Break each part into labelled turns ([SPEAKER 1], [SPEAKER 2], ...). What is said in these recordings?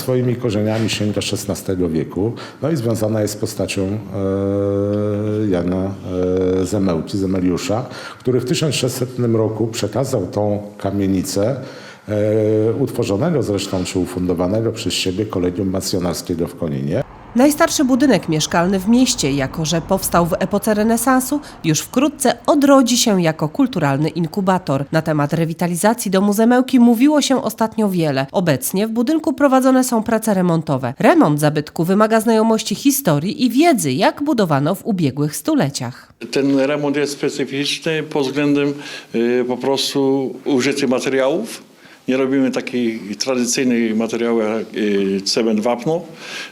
[SPEAKER 1] Swoimi korzeniami sięga XVI wieku, no i związana jest z postacią e, Jana e, Zemełki, Zemeliusza, który w 1600 roku przekazał tą kamienicę e, utworzonego zresztą, czy ufundowanego przez siebie Kolegium Masjonarskiego w Koninie.
[SPEAKER 2] Najstarszy budynek mieszkalny w mieście, jako że powstał w epoce renesansu, już wkrótce odrodzi się jako kulturalny inkubator. Na temat rewitalizacji domu Zemełki mówiło się ostatnio wiele. Obecnie w budynku prowadzone są prace remontowe. Remont zabytku wymaga znajomości historii i wiedzy, jak budowano w ubiegłych stuleciach.
[SPEAKER 3] Ten remont jest specyficzny pod względem y, po prostu użycia materiałów. Nie robimy takich tradycyjnych materiałów jak y, cement wapno.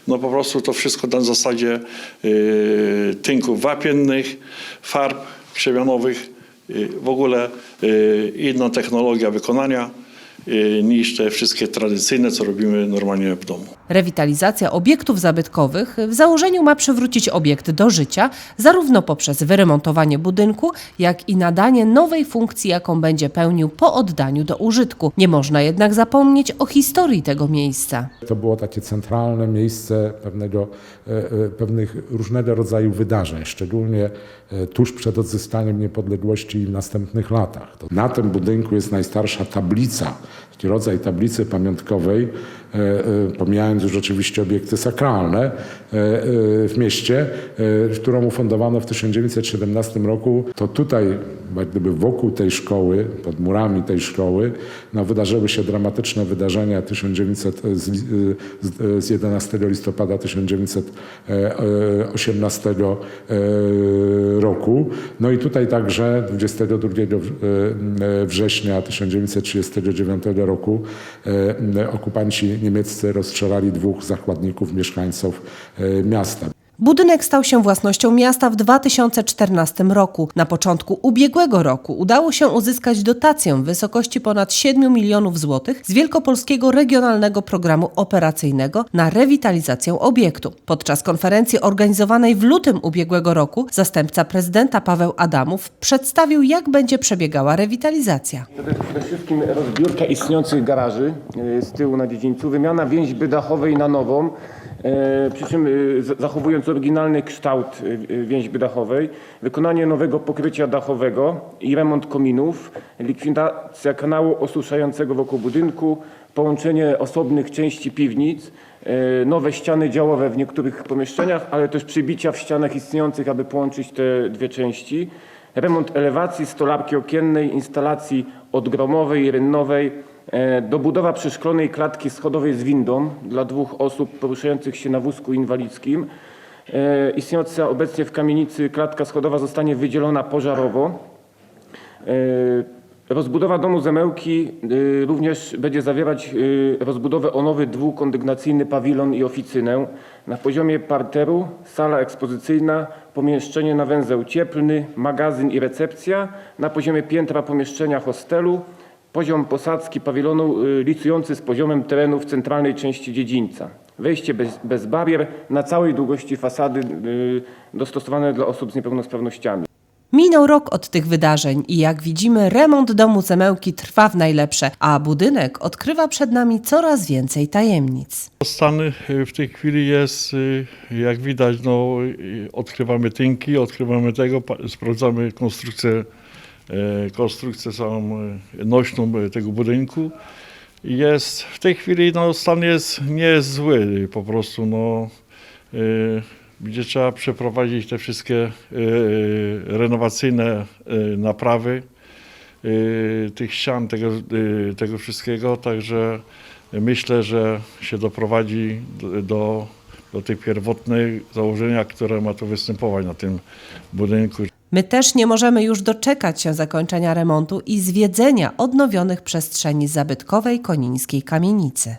[SPEAKER 3] No po prostu to wszystko na zasadzie y, tynków wapiennych, farb krzewionowych. Y, w ogóle inna technologia wykonania niż te wszystkie tradycyjne, co robimy normalnie w domu.
[SPEAKER 2] Rewitalizacja obiektów zabytkowych w założeniu ma przywrócić obiekt do życia, zarówno poprzez wyremontowanie budynku, jak i nadanie nowej funkcji, jaką będzie pełnił po oddaniu do użytku. Nie można jednak zapomnieć o historii tego miejsca.
[SPEAKER 1] To było takie centralne miejsce pewnego, e, e, pewnych różnego rodzaju wydarzeń, szczególnie e, tuż przed odzyskaniem niepodległości i w następnych latach. Na tym budynku jest najstarsza tablica, taki rodzaj tablicy pamiątkowej, pomijając już oczywiście obiekty sakralne e, e, w mieście, e, którą ufundowano w 1917 roku. To tutaj, jak gdyby wokół tej szkoły, pod murami tej szkoły, no, wydarzyły się dramatyczne wydarzenia 1900, z, z, z 11 listopada 1918 e, roku. No i tutaj także 22 e, września 1939 roku e, okupanci niemieccy rozstrzelali dwóch zakładników, mieszkańców e, miasta.
[SPEAKER 2] Budynek stał się własnością miasta w 2014 roku. Na początku ubiegłego roku udało się uzyskać dotację w wysokości ponad 7 milionów złotych z Wielkopolskiego Regionalnego Programu Operacyjnego na rewitalizację obiektu. Podczas konferencji organizowanej w lutym ubiegłego roku zastępca prezydenta Paweł Adamów przedstawił, jak będzie przebiegała rewitalizacja.
[SPEAKER 4] Przede wszystkim rozbiórka istniejących garaży e, z tyłu na dziedzińcu, wymiana więźby dachowej na nową, przy czym e, zachowując oryginalny kształt e, e, więźby dachowej, wykonanie nowego pokrycia dachowego i remont kominów, likwidacja kanału osuszającego wokół budynku, połączenie osobnych części piwnic, e, nowe ściany działowe w niektórych pomieszczeniach, ale też przybicia w ścianach istniejących, aby połączyć te dwie części. Remont elewacji, stolarki okiennej, instalacji odgromowej rynnowej, e, dobudowa przeszklonej klatki schodowej z windą dla dwóch osób poruszających się na wózku inwalidzkim. E, Istniejąca obecnie w kamienicy klatka schodowa zostanie wydzielona pożarowo. E, Rozbudowa domu Zemełki również będzie zawierać rozbudowę o nowy dwukondygnacyjny pawilon i oficynę. Na poziomie parteru sala ekspozycyjna, pomieszczenie na węzeł cieplny, magazyn i recepcja. Na poziomie piętra pomieszczenia hostelu, poziom posadzki pawilonu y, licujący z poziomem terenu w centralnej części dziedzińca. Wejście bez, bez barier na całej długości fasady y, dostosowane dla osób z niepełnosprawnościami.
[SPEAKER 2] Minął rok od tych wydarzeń i jak widzimy, remont domu Cemełki trwa w najlepsze, a budynek odkrywa przed nami coraz więcej tajemnic.
[SPEAKER 3] Stan y, w tej chwili jest, jak widać, no, odkrywamy tynki, odkrywamy tego, sprawdzamy konstrukcję, konstrukcję całą e, nośną e, tego budynku. Jest, w tej chwili no, stan jest, nie jest zły, po prostu no, e, gdzie trzeba przeprowadzić te wszystkie e, renowacyjne e, naprawy e, tych ścian, tego, e, tego wszystkiego, także myślę, że się doprowadzi do, do, tej pierwotnej założenia, które ma to występować na tym budynku.
[SPEAKER 2] My też nie możemy już doczekać się zakończenia remontu i zwiedzenia odnowionych przestrzeni zabytkowej konińskiej kamienicy.